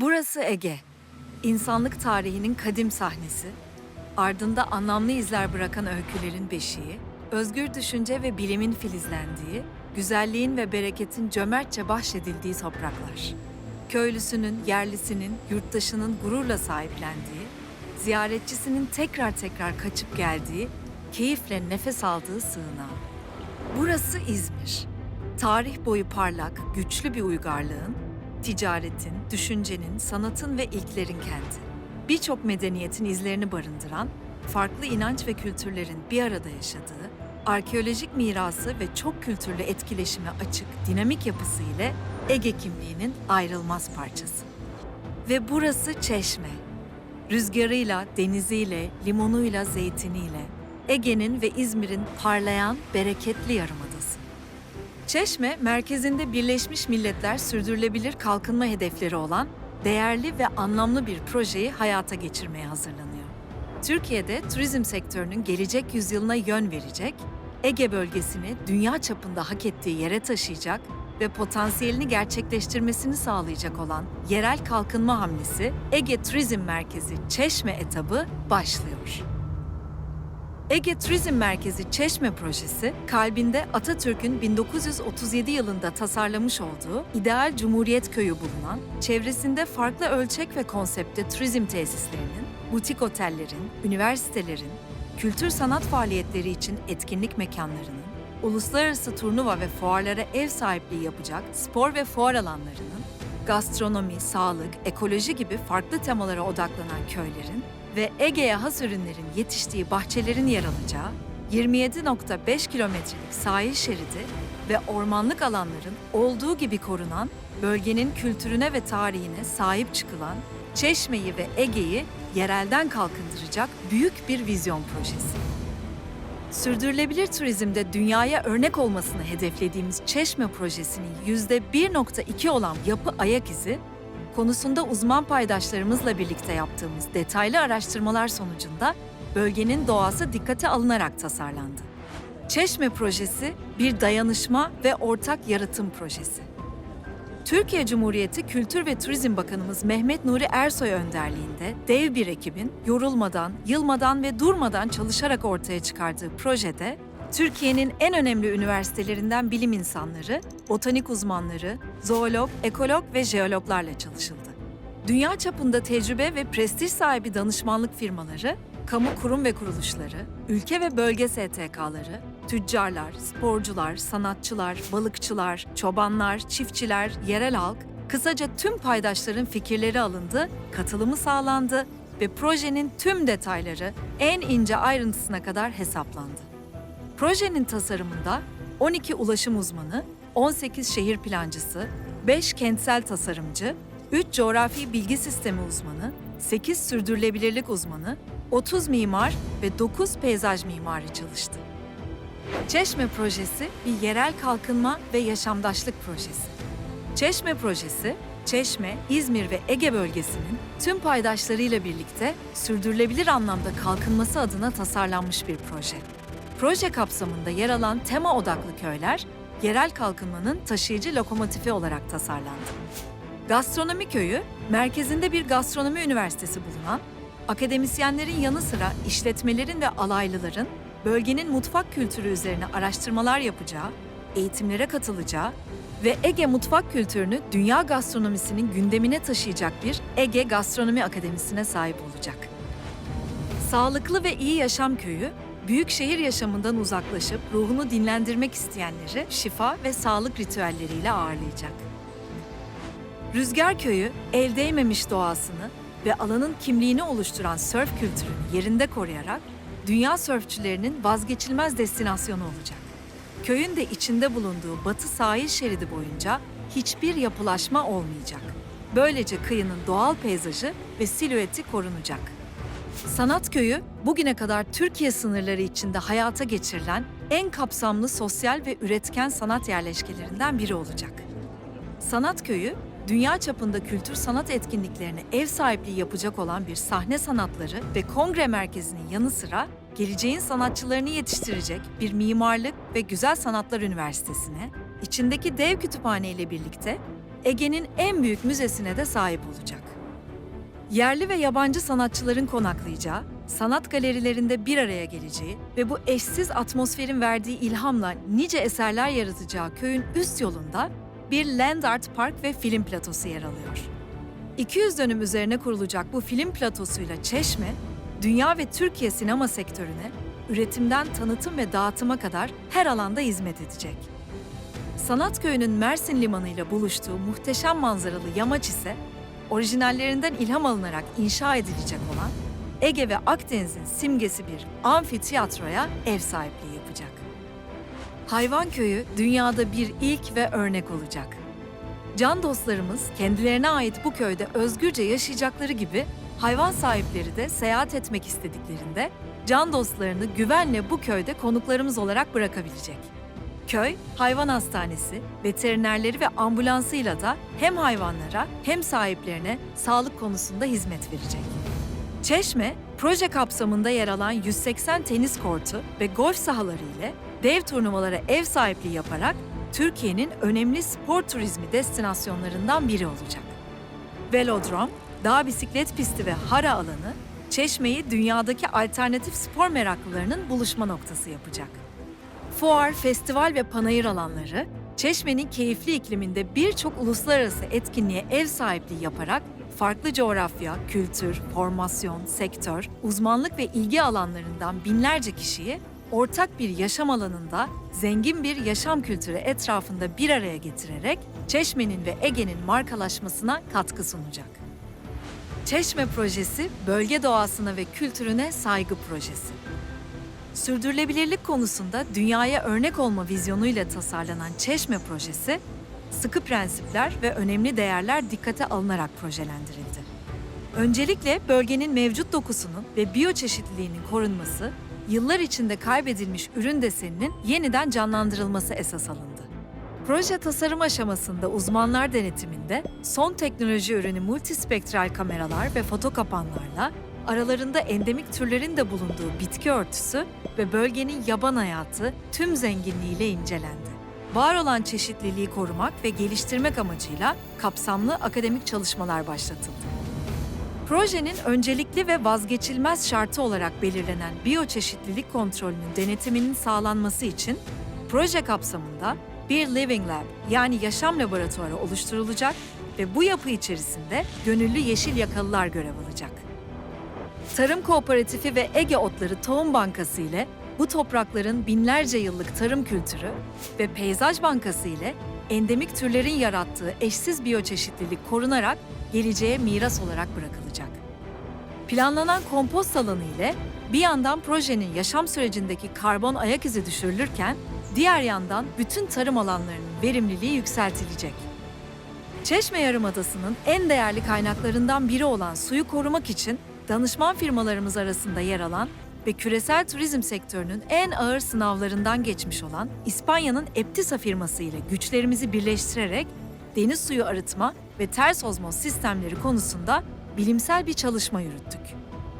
Burası Ege. İnsanlık tarihinin kadim sahnesi, ardında anlamlı izler bırakan öykülerin beşiği, özgür düşünce ve bilimin filizlendiği, güzelliğin ve bereketin cömertçe bahşedildiği topraklar. Köylüsünün, yerlisinin, yurttaşının gururla sahiplendiği, ziyaretçisinin tekrar tekrar kaçıp geldiği, keyifle nefes aldığı sığınağı. Burası İzmir. Tarih boyu parlak, güçlü bir uygarlığın, ticaretin, düşüncenin, sanatın ve ilklerin kenti. Birçok medeniyetin izlerini barındıran, farklı inanç ve kültürlerin bir arada yaşadığı, arkeolojik mirası ve çok kültürlü etkileşime açık, dinamik yapısı ile Ege kimliğinin ayrılmaz parçası. Ve burası Çeşme. Rüzgarıyla, deniziyle, limonuyla, zeytiniyle, Ege'nin ve İzmir'in parlayan, bereketli yarımadası. Çeşme, merkezinde Birleşmiş Milletler Sürdürülebilir Kalkınma Hedefleri olan değerli ve anlamlı bir projeyi hayata geçirmeye hazırlanıyor. Türkiye'de turizm sektörünün gelecek yüzyılına yön verecek, Ege bölgesini dünya çapında hak ettiği yere taşıyacak ve potansiyelini gerçekleştirmesini sağlayacak olan yerel kalkınma hamlesi Ege Turizm Merkezi Çeşme etabı başlıyor. Ege Turizm Merkezi Çeşme projesi, kalbinde Atatürk'ün 1937 yılında tasarlamış olduğu ideal Cumhuriyet Köyü bulunan, çevresinde farklı ölçek ve konsepte turizm tesislerinin, butik otellerin, üniversitelerin, kültür sanat faaliyetleri için etkinlik mekanlarının, uluslararası turnuva ve fuarlara ev sahipliği yapacak spor ve fuar alanlarının, gastronomi, sağlık, ekoloji gibi farklı temalara odaklanan köylerin ve Ege'ye has ürünlerin yetiştiği bahçelerin yer alacağı 27.5 kilometrelik sahil şeridi ve ormanlık alanların olduğu gibi korunan, bölgenin kültürüne ve tarihine sahip çıkılan Çeşme'yi ve Ege'yi yerelden kalkındıracak büyük bir vizyon projesi. Sürdürülebilir turizmde dünyaya örnek olmasını hedeflediğimiz Çeşme projesinin %1.2 olan yapı ayak izi, konusunda uzman paydaşlarımızla birlikte yaptığımız detaylı araştırmalar sonucunda bölgenin doğası dikkate alınarak tasarlandı. Çeşme projesi bir dayanışma ve ortak yaratım projesi. Türkiye Cumhuriyeti Kültür ve Turizm Bakanımız Mehmet Nuri Ersoy önderliğinde dev bir ekibin yorulmadan, yılmadan ve durmadan çalışarak ortaya çıkardığı projede Türkiye'nin en önemli üniversitelerinden bilim insanları, botanik uzmanları, zoolog, ekolog ve jeologlarla çalışıldı. Dünya çapında tecrübe ve prestij sahibi danışmanlık firmaları, kamu kurum ve kuruluşları, ülke ve bölge STK'ları, tüccarlar, sporcular, sanatçılar, balıkçılar, çobanlar, çiftçiler, yerel halk, kısaca tüm paydaşların fikirleri alındı, katılımı sağlandı ve projenin tüm detayları en ince ayrıntısına kadar hesaplandı. Projenin tasarımında 12 ulaşım uzmanı, 18 şehir plancısı, 5 kentsel tasarımcı, 3 coğrafi bilgi sistemi uzmanı, 8 sürdürülebilirlik uzmanı, 30 mimar ve 9 peyzaj mimarı çalıştı. Çeşme projesi bir yerel kalkınma ve yaşamdaşlık projesi. Çeşme projesi, Çeşme, İzmir ve Ege bölgesinin tüm paydaşlarıyla birlikte sürdürülebilir anlamda kalkınması adına tasarlanmış bir proje. Proje kapsamında yer alan tema odaklı köyler, yerel kalkınmanın taşıyıcı lokomotifi olarak tasarlandı. Gastronomi Köyü, merkezinde bir gastronomi üniversitesi bulunan, akademisyenlerin yanı sıra işletmelerin ve alaylıların bölgenin mutfak kültürü üzerine araştırmalar yapacağı, eğitimlere katılacağı ve Ege mutfak kültürünü dünya gastronomisinin gündemine taşıyacak bir Ege Gastronomi Akademisi'ne sahip olacak. Sağlıklı ve iyi yaşam köyü, büyük şehir yaşamından uzaklaşıp ruhunu dinlendirmek isteyenleri şifa ve sağlık ritüelleriyle ağırlayacak. Rüzgar Köyü, el değmemiş doğasını ve alanın kimliğini oluşturan sörf kültürünü yerinde koruyarak dünya sörfçülerinin vazgeçilmez destinasyonu olacak. Köyün de içinde bulunduğu batı sahil şeridi boyunca hiçbir yapılaşma olmayacak. Böylece kıyının doğal peyzajı ve silüeti korunacak. Sanat Köyü, bugüne kadar Türkiye sınırları içinde hayata geçirilen en kapsamlı sosyal ve üretken sanat yerleşkelerinden biri olacak. Sanat Köyü, dünya çapında kültür sanat etkinliklerine ev sahipliği yapacak olan bir sahne sanatları ve kongre merkezinin yanı sıra geleceğin sanatçılarını yetiştirecek bir mimarlık ve güzel sanatlar üniversitesine, içindeki dev kütüphane ile birlikte Ege'nin en büyük müzesine de sahip olacak. Yerli ve yabancı sanatçıların konaklayacağı, sanat galerilerinde bir araya geleceği ve bu eşsiz atmosferin verdiği ilhamla nice eserler yaratacağı köyün üst yolunda bir Land Art Park ve film platosu yer alıyor. 200 dönüm üzerine kurulacak bu film platosuyla Çeşme, dünya ve Türkiye sinema sektörüne üretimden tanıtım ve dağıtıma kadar her alanda hizmet edecek. Sanat Köyü'nün Mersin Limanı ile buluştuğu muhteşem manzaralı yamaç ise orijinallerinden ilham alınarak inşa edilecek olan Ege ve Akdeniz'in simgesi bir amfiteyatroya ev sahipliği yapacak. Hayvan Köyü dünyada bir ilk ve örnek olacak. Can dostlarımız kendilerine ait bu köyde özgürce yaşayacakları gibi hayvan sahipleri de seyahat etmek istediklerinde can dostlarını güvenle bu köyde konuklarımız olarak bırakabilecek. Köy, hayvan hastanesi, veterinerleri ve ambulansıyla da hem hayvanlara hem sahiplerine sağlık konusunda hizmet verecek. Çeşme, proje kapsamında yer alan 180 tenis kortu ve golf sahaları ile dev turnuvalara ev sahipliği yaparak Türkiye'nin önemli spor turizmi destinasyonlarından biri olacak. Velodrom, dağ bisiklet pisti ve hara alanı, Çeşme'yi dünyadaki alternatif spor meraklılarının buluşma noktası yapacak. Fuar, festival ve panayır alanları, Çeşme'nin keyifli ikliminde birçok uluslararası etkinliğe ev sahipliği yaparak farklı coğrafya, kültür, formasyon, sektör, uzmanlık ve ilgi alanlarından binlerce kişiyi ortak bir yaşam alanında zengin bir yaşam kültürü etrafında bir araya getirerek Çeşme'nin ve Ege'nin markalaşmasına katkı sunacak. Çeşme projesi bölge doğasına ve kültürüne saygı projesi. Sürdürülebilirlik konusunda dünyaya örnek olma vizyonuyla tasarlanan Çeşme projesi, sıkı prensipler ve önemli değerler dikkate alınarak projelendirildi. Öncelikle bölgenin mevcut dokusunun ve biyoçeşitliliğinin korunması, yıllar içinde kaybedilmiş ürün deseninin yeniden canlandırılması esas alındı. Proje tasarım aşamasında uzmanlar denetiminde son teknoloji ürünü multispektral kameralar ve foto kapanlarla aralarında endemik türlerin de bulunduğu bitki örtüsü ve bölgenin yaban hayatı tüm zenginliğiyle incelendi. Var olan çeşitliliği korumak ve geliştirmek amacıyla kapsamlı akademik çalışmalar başlatıldı. Projenin öncelikli ve vazgeçilmez şartı olarak belirlenen biyoçeşitlilik kontrolünün denetiminin sağlanması için proje kapsamında bir Living Lab yani yaşam laboratuvarı oluşturulacak ve bu yapı içerisinde gönüllü yeşil yakalılar görev alacak. Tarım Kooperatifi ve Ege Otları Tohum Bankası ile bu toprakların binlerce yıllık tarım kültürü ve Peyzaj Bankası ile endemik türlerin yarattığı eşsiz biyoçeşitlilik korunarak geleceğe miras olarak bırakılacak. Planlanan kompost alanı ile bir yandan projenin yaşam sürecindeki karbon ayak izi düşürülürken diğer yandan bütün tarım alanlarının verimliliği yükseltilecek. Çeşme Yarımadası'nın en değerli kaynaklarından biri olan suyu korumak için danışman firmalarımız arasında yer alan ve küresel turizm sektörünün en ağır sınavlarından geçmiş olan İspanya'nın Eptisa firması ile güçlerimizi birleştirerek deniz suyu arıtma ve ters ozmoz sistemleri konusunda bilimsel bir çalışma yürüttük.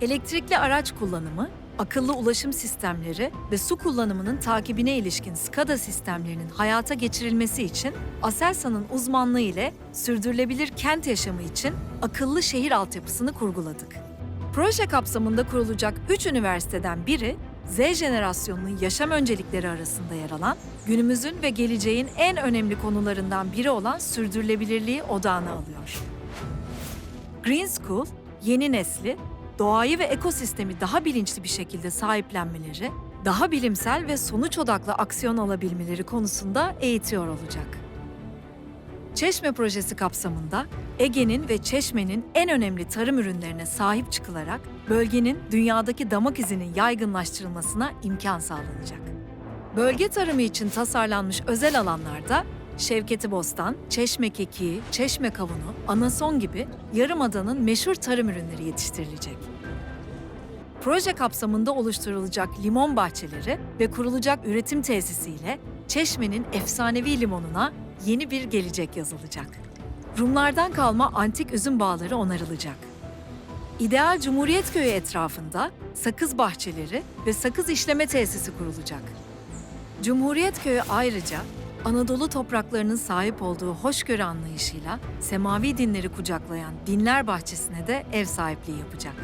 Elektrikli araç kullanımı, akıllı ulaşım sistemleri ve su kullanımının takibine ilişkin SCADA sistemlerinin hayata geçirilmesi için Aselsan'ın uzmanlığı ile sürdürülebilir kent yaşamı için akıllı şehir altyapısını kurguladık. Proje kapsamında kurulacak 3 üniversiteden biri, Z jenerasyonunun yaşam öncelikleri arasında yer alan, günümüzün ve geleceğin en önemli konularından biri olan sürdürülebilirliği odağına alıyor. Green School, yeni nesli, doğayı ve ekosistemi daha bilinçli bir şekilde sahiplenmeleri, daha bilimsel ve sonuç odaklı aksiyon alabilmeleri konusunda eğitiyor olacak. Çeşme projesi kapsamında Ege'nin ve Çeşme'nin en önemli tarım ürünlerine sahip çıkılarak bölgenin dünyadaki damak izinin yaygınlaştırılmasına imkan sağlanacak. Bölge tarımı için tasarlanmış özel alanlarda Şevketi Bostan, Çeşme kekiği, Çeşme kavunu, anason gibi Yarımada'nın meşhur tarım ürünleri yetiştirilecek. Proje kapsamında oluşturulacak limon bahçeleri ve kurulacak üretim tesisiyle Çeşme'nin efsanevi limonuna yeni bir gelecek yazılacak. Rumlardan kalma antik üzüm bağları onarılacak. İdeal Cumhuriyet Köyü etrafında sakız bahçeleri ve sakız işleme tesisi kurulacak. Cumhuriyet Köyü ayrıca Anadolu topraklarının sahip olduğu hoşgörü anlayışıyla semavi dinleri kucaklayan Dinler Bahçesi'ne de ev sahipliği yapacak.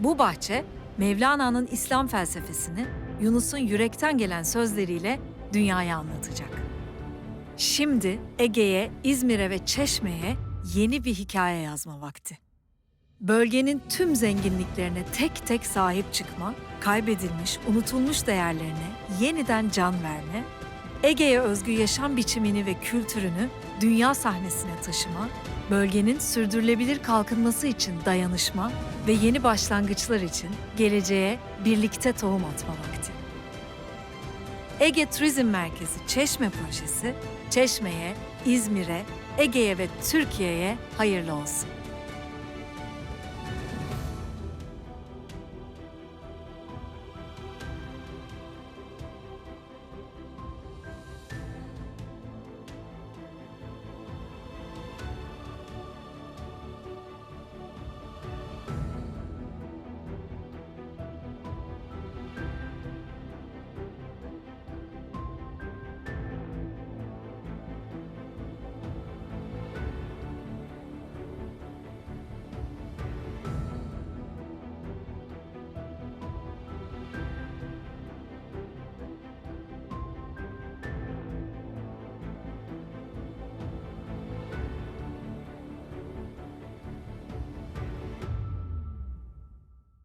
Bu bahçe, Mevlana'nın İslam felsefesini Yunus'un yürekten gelen sözleriyle dünyaya anlatacak. Şimdi Ege'ye, İzmir'e ve Çeşme'ye yeni bir hikaye yazma vakti. Bölgenin tüm zenginliklerine tek tek sahip çıkma, kaybedilmiş, unutulmuş değerlerine yeniden can verme, Ege'ye özgü yaşam biçimini ve kültürünü dünya sahnesine taşıma, bölgenin sürdürülebilir kalkınması için dayanışma ve yeni başlangıçlar için geleceğe birlikte tohum atma vakti. Ege Turizm Merkezi Çeşme projesi, Çeşme'ye, İzmir'e, Ege'ye ve Türkiye'ye hayırlı olsun.